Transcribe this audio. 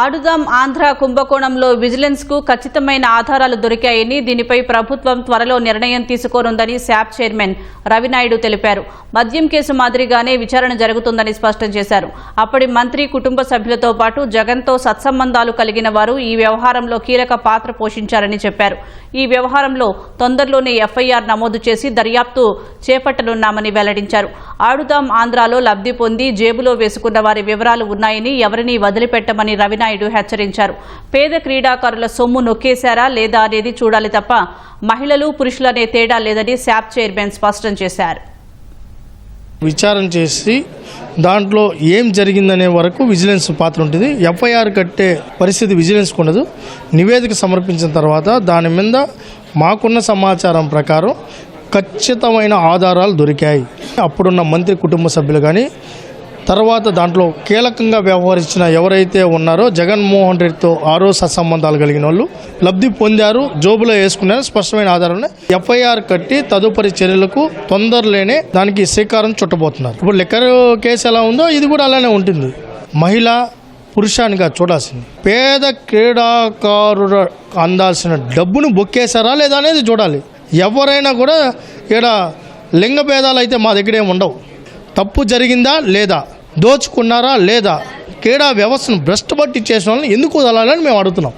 ఆడుదాం ఆంధ్ర కుంభకోణంలో విజిలెన్స్కు ఖచ్చితమైన ఆధారాలు దొరికాయని దీనిపై ప్రభుత్వం త్వరలో నిర్ణయం తీసుకోనుందని శాప్ చైర్మన్ రవినాయుడు తెలిపారు. మద్యం కేసు మాదిరిగానే విచారణ జరుగుతుందని స్పష్టం చేశారు. అప్పటి మంత్రి కుటుంబ సభ్యులతో పాటు జగన్తో సత్సంబంధాలు కలిగిన వారు ఈ వ్యవహారంలో కీలక పాత్ర పోషించారని చెప్పారు. ఈ వ్యవహారంలో తొందరలోనే ఎఫ్ఐఆర్ నమోదు చేసి దర్యాప్తు చేపట్టనున్నామని వెల్లడించారు. ఆడుదాం ఆంధ్రాలో లబ్ధి పొంది జేబులో వేసుకున్న వారి వివరాలు ఉన్నాయని ఎవరినీ వదిలిపెట్టమని రవినాయుడు హెచ్చరించారు. పేద క్రీడాకారుల సొమ్ము నొక్కేశారా లేదా అనేది చూడాలి తప్ప మహిళలు పురుషులనే తేడా లేదని శాప్ చైర్మన్ స్పష్టం చేశారు. విచారణ చేసి దాంట్లో ఏం జరిగిందనే వరకు విజిలెన్స్ పాత్ర ఉంటుంది. ఎఫ్ఐఆర్ కట్టే పరిస్థితి విజిలెన్స్కి ఉండదు నివేదిక సమర్పించిన తర్వాత దాని మీద మాకున్న సమాచారం ప్రకారం ఖచ్చితమైన ఆధారాలు దొరికాయి. అప్పుడున్న మంత్రి కుటుంబ సభ్యులు కానీ తర్వాత దాంట్లో కీలకంగా వ్యవహరించిన ఎవరైతే ఉన్నారో జగన్మోహన్ రెడ్డితో ఆరో సత్సంబంధాలు కలిగిన వాళ్ళు లబ్ధి పొందారు జోబులో వేసుకున్నారు స్పష్టమైన ఆధారం ఎఫ్ఐఆర్ కట్టి తదుపరి చర్యలకు తొందరలేనే దానికి శ్రీకారం చుట్టబోతున్నారు. ఇప్పుడు లిక్కర్ కేసు ఎలా ఉందో ఇది కూడా అలానే ఉంటుంది. మహిళ పురుషానిగా చూడాల్సింది. పేద క్రీడాకారుడు అందాల్సిన డబ్బును బొక్కేశారా లేదా అనేది చూడాలి. ఎవరైనా కూడా ఇక్కడ లింగ భేదాలు అయితే మా దగ్గర ఏమి ఉండవు. తప్పు జరిగిందా లేదా? దోచుకున్నారా లేదా? క్రీడా వ్యవస్థను భ్రష్టు పట్టి చేసిన వాళ్ళని ఎందుకు వదలాలని మేము అడుగుతున్నాం.